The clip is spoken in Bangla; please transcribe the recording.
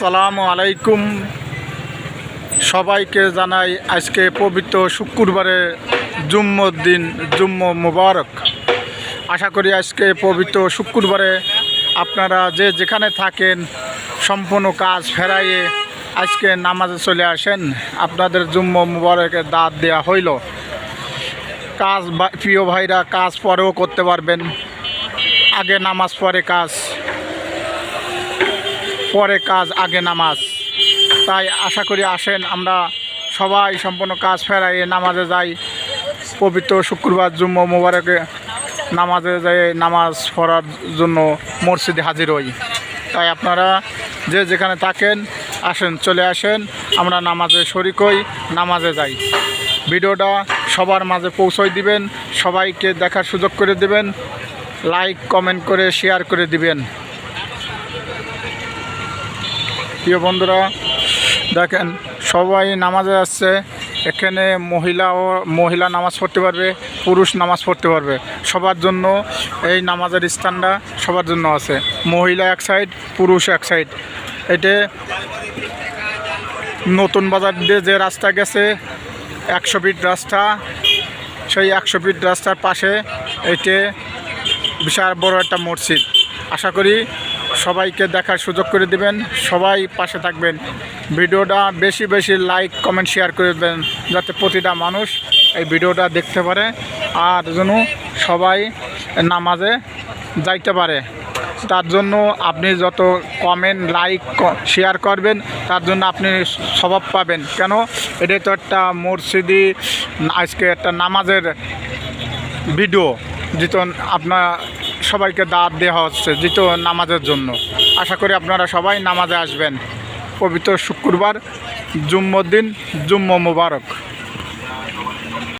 আসসালামু আলাইকুম। সবাইকে জানাই আজকে পবিত্র শুক্রবারে জুম্মর দিন, জুম্ম মুবারক। আশা করি আজকে পবিত্র শুক্রবারে আপনারা যে যেখানে থাকেন, সম্পূর্ণ কাজ ফেরাইয়ে আজকে নামাজে চলে আসেন। আপনাদের জুম্ম মুবারকের দাঁত দেওয়া হইল। কাজ প্রিয় ভাইরা, কাজ পরেও করতে পারবেন। আগে নামাজ পরে কাজ। পরে কাজ, আগে নামাজ। তাই আশা করি আসেন, আমরা সবাই সম্পূর্ণ কাজ ফেরাইয়ে নামাজে যাই। পবিত্র শুক্রবার জুম্ম মোবারকে নামাজে যাই নামাজ পড়ার জন্য মসজিদে হাজির হই। তাই আপনারা যে যেখানে থাকেন, আসেন, চলে আসেন, আমরা নামাজে শরিক হই, নামাজে যাই। ভিডিওটা সবার মাঝে পৌঁছয় দিবেন, সবাইকে দেখার সুযোগ করে দিবেন, লাইক, কমেন্ট করে, শেয়ার করে দিবেন। প্রিয় বন্ধুরা, দেখেন, সবাই নামাজে আসছে, এখানে মহিলা ও মহিলা নামাজ পড়তে পারবে, পুরুষ নামাজ পড়তে পারবে। সবার জন্য এই নামাজের স্থানটা সবার জন্য আছে। মহিলা এক সাইড, পুরুষ এক সাইড। এতে নতুন বাজার দিয়ে যে রাস্তা গেছে, একশো ফিট রাস্তা, সেই একশো ফিট রাস্তার পাশে এতে বিশাল বড় একটা মসজিদ। আশা করি সবাইকে দেখার সুযোগ করে দিবেন। সবাই পাশে থাকবেন। ভিডিওটা বেশি বেশি লাইক, কমেন্ট, শেয়ার করে দেবেন যাতে প্রতিটা মানুষ এই ভিডিওটা দেখতে পারে। আর যেন সবাই নামাজে যাইতে পারে। তার জন্য আপনি যত কমেন্ট, লাইক শেয়ার করবেন, তার জন্য আপনি স্বভাব পাবেন। কেন? এটা তো একটা মসজিদি আজকে একটা নামাজের ভিডিও যেহেতু আপনার সবাইকে দাঁত দেওয়া হচ্ছে যেহেতু নামাজের জন্য। আশা করি আপনারা সবাই নামাজে আসবেন। পবিত্র শুক্রবার জুম্মদ্দিন জুম্ম মুবারক।